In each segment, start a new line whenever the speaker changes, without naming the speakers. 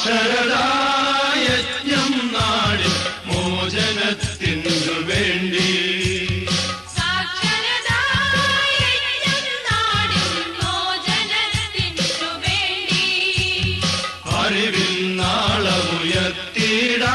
അക്ഷരദായജ്ഞം നാട് മോചനത്തിനു വേണ്ടി. അറിവിൻ നാളമുയർത്തിടാ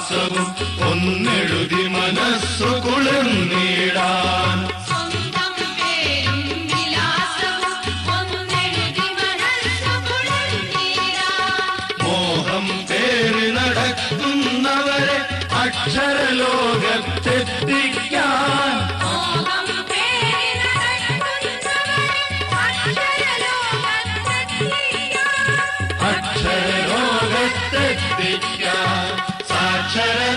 വിശ്വാസവും ഒന്നെഴുതി മനസ്സു കുളിർന്നിടാൻ മോഹം പേര് നടക്കുന്നവരെ അക്ഷരലോകത്തെത്തി. ಶರಣ